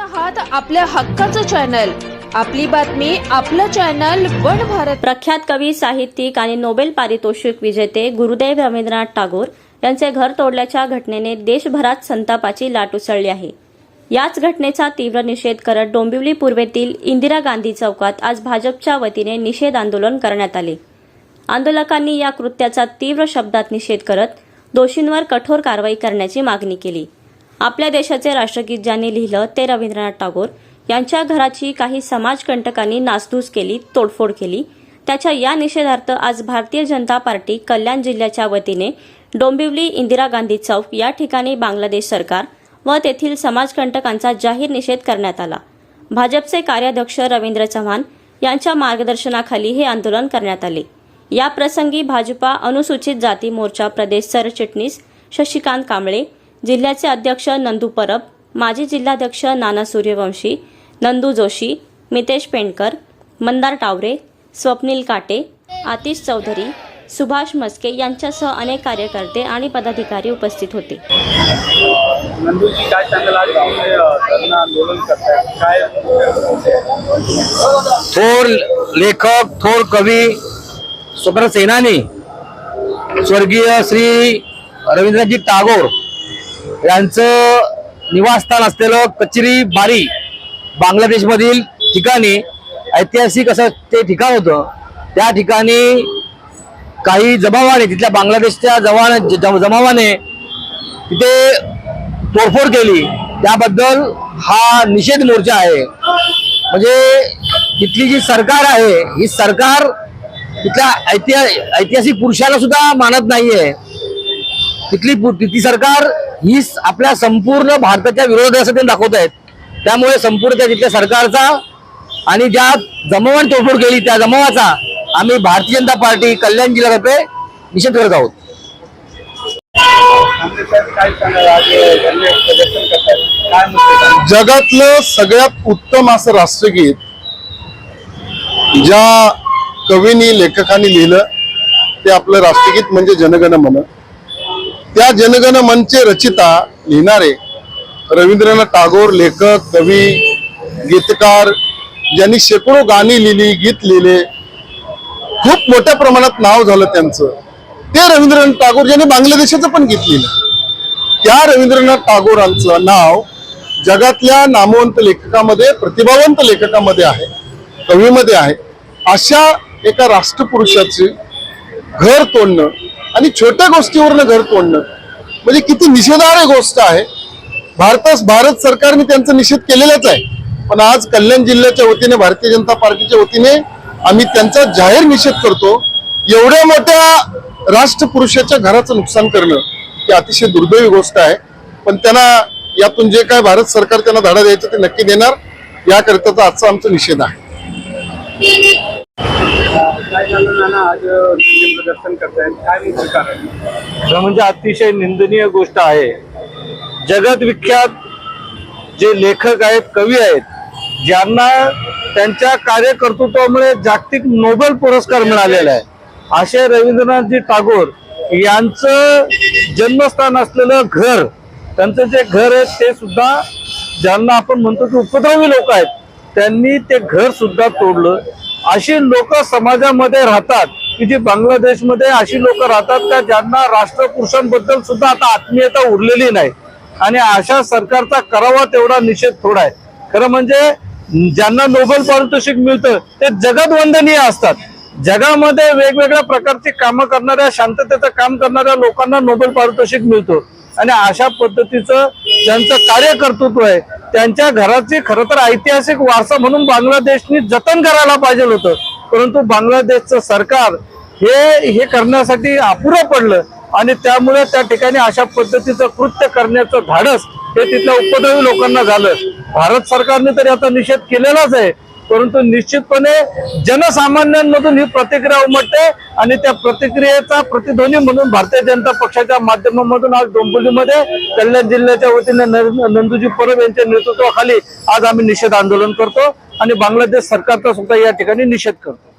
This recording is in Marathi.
आहात आपल्या हक्काचं चॅनल. आपली बातमी आपलं चॅनल वन भारत. प्रख्यात कवी साहित्यिक आणि नोबेल पारितोषिक विजेते गुरुदेव रवींद्रनाथ टागोर यांचे घर तोडल्याच्या घटनेने देशभरात संतापाची लाट उसळली आहे. याच घटनेचा तीव्र निषेध करत डोंबिवली पूर्वेतील इंदिरा गांधी चौकात आज भाजपच्या वतीने निषेध आंदोलन करण्यात आले. आंदोलकांनी या कृत्याचा तीव्र शब्दात निषेध करत दोषींवर कठोर कारवाई करण्याची मागणी केली. आपल्या देशाचे राष्ट्रगीत ज्यांनी लिहिलं ते रवींद्रनाथ टागोर यांच्या घराची काही समाजकंटकांनी नासधूस केली तोडफोड केली. त्याच्या या निषेधार्थ आज भारतीय जनता पार्टी कल्याण जिल्ह्याच्या वतीने डोंबिवली इंदिरा गांधी चौक या ठिकाणी बांगलादेश सरकार व तेथील समाजकंटकांचा जाहीर निषेध करण्यात आला. भाजपचे कार्याध्यक्ष रवींद्र चव्हाण यांच्या मार्गदर्शनाखाली हे आंदोलन करण्यात आले. या प्रसंगी भाजपा अनुसूचित जाती मोर्चा प्रदेश सरचिटणीस शशिकांत कांबळे जिल्ह्याचे अध्यक्ष नंदू परब माजी जिल्हाध्यक्ष नाना सूर्यवंशी नंदू जोशी मितेश पेंडकर मंदार टावरे स्वप्नील काटे आतिश चौधरी सुभाष मस्के यांच्यासह अनेक कार्यकर्ते आणि पदाधिकारी उपस्थित होते. थोर लेखक थोर कवी स्वतंत्र सेनानी स्वर्गीय श्री रवींद्रनाथजी टागोर यांचं निवासस्थान असलेलं कचरी बारी बांगलादेशमधील ठिकाणी ऐतिहासिक असं ते ठिकाण होतं. त्या ठिकाणी काही जमावाने तिथल्या बांगलादेशच्या जवान जमावाने तिथे तोडफोड केली. त्याबद्दल हा निषेध मोर्चा आहे. म्हणजे तिथली जी सरकार आहे ही सरकार तिथल्या ऐतिहा ऐतिहासिक पुरुषाला सुद्धा मानत नाहीये. तिथली पु- तिथली सरकार ही आपल्या संपूर्ण भारताच्या विरोधात असं ते दाखवत आहेत. त्यामुळे संपूर्ण त्या तिथल्या सरकारचा आणि ज्या जमावाने तोडफोड केली त्या जमावाचा आम्ही भारतीय जनता पार्टी कल्याण जिल्ह्यातर्फे निषेध करत आहोत. जगातलं सगळ्यात उत्तम असं राष्ट्रगीत ज्या कवीनी लेखकांनी लिहिलं ते आपलं राष्ट्रगीत म्हणजे जनगण मन या जनगण मनचे रचिता लिहिणारे रवींद्रनाथ टागोर लेखक कवी गीतकार ज्यांनी शेकडो गाणी लिहिली गीत लिहिले. खूप मोठ्या प्रमाणात नाव झालं त्यांचं. ते रवींद्रनाथ टागोर ज्यांनी बांगलादेशाचं पण गीत लिहिलं. त्या रवींद्रनाथ टागोरांचं नाव जगातल्या नामवंत लेखकामध्ये प्रतिभावंत लेखकामध्ये आहे कवीमध्ये आहे. अशा एका राष्ट्रपुरुषाचे घर तोडणं आणि छोट्या गोष्टीवरनं घर तोडणं म्हणजे किती निषेधार्ह गोष्ट आहे. भारतास भारत सरकारने त्यांचा निषेध केलेलाच आहे. पण आज कल्याण जिल्ह्याच्या वतीने भारतीय जनता पार्टीच्या वतीने आम्ही त्यांचा जाहीर निषेध करतो. एवढ्या मोठ्या राष्ट्रपुरुषाच्या घराचं नुकसान करणं ही अतिशय दुर्दैवी गोष्ट आहे. पण त्यांना यातून जे काय भारत सरकार त्यांना धडा द्यायचं ते नक्की देणार याकरिताचा आजचा आमचा निषेध आहे. आज प्रदर्शन करताय. काय कारण? खरं म्हणजे अतिशय निंदनीय गोष्ट आहे. जगत विख्यात जे लेखक आहेत कवी आहेत ज्यांना त्यांच्या कार्यकर्तृत्वामुळे जागतिक नोबेल पुरस्कार मिळालेला आहे. असे रवींद्रनाथजी टागोर यांचं जन्मस्थान असलेलं घर त्यांचं जे घर आहे ते सुद्धा ज्यांना आपण म्हणतो की उपद्रवी लोक आहेत त्यांनी ते घर सुद्धा तोडलं. अशी लोक समाजामध्ये राहतात की जी बांगलादेशमध्ये अशी लोक राहतात का ज्यांना राष्ट्रपुरुषांबद्दल सुद्धा आता आत्मीयता उरलेली नाही. आणि अशा सरकारचा करावा तेवढा निषेध थोडा आहे. खरं म्हणजे ज्यांना नोबेल पारितोषिक मिळतं ते जगत वंदनीय असतात. जगामध्ये वेगवेगळ्या प्रकारची कामं करणाऱ्या शांततेचं काम करणाऱ्या लोकांना नोबेल पारितोषिक मिळतो. आणि अशा पद्धतीचं ज्यांचं कार्यकर्तृत्व आहे त्यांच्या घराची खरं तर ऐतिहासिक वारसा म्हणून बांगलादेशनी जतन करायला पाहिजे होतं. परंतु बांगलादेशचं सरकार हे हे करण्यासाठी अपुरं पडलं आणि त्यामुळे त्या ठिकाणी अशा पद्धतीचं कृत्य करण्याचं धाडस हे तिथल्या उपद्रवी लोकांना झालं. भारत सरकारने तर याचा निषेध केलेलाच आहे. परंतु निश्चितपणे जनसामान्यांमधून ही प्रतिक्रिया उमटते आणि त्या प्रतिक्रियेचा प्रतिध्वनी म्हणून भारतीय जनता पक्षाच्या माध्यमामधून आज डोंबिवलीमध्ये कल्याण जिल्ह्याच्या वतीने नंदूजी परब यांच्या नेतृत्वाखाली आज आम्ही निषेध आंदोलन करतो आणि बांगलादेश सरकारचा सुद्धा या ठिकाणी निषेध करतो.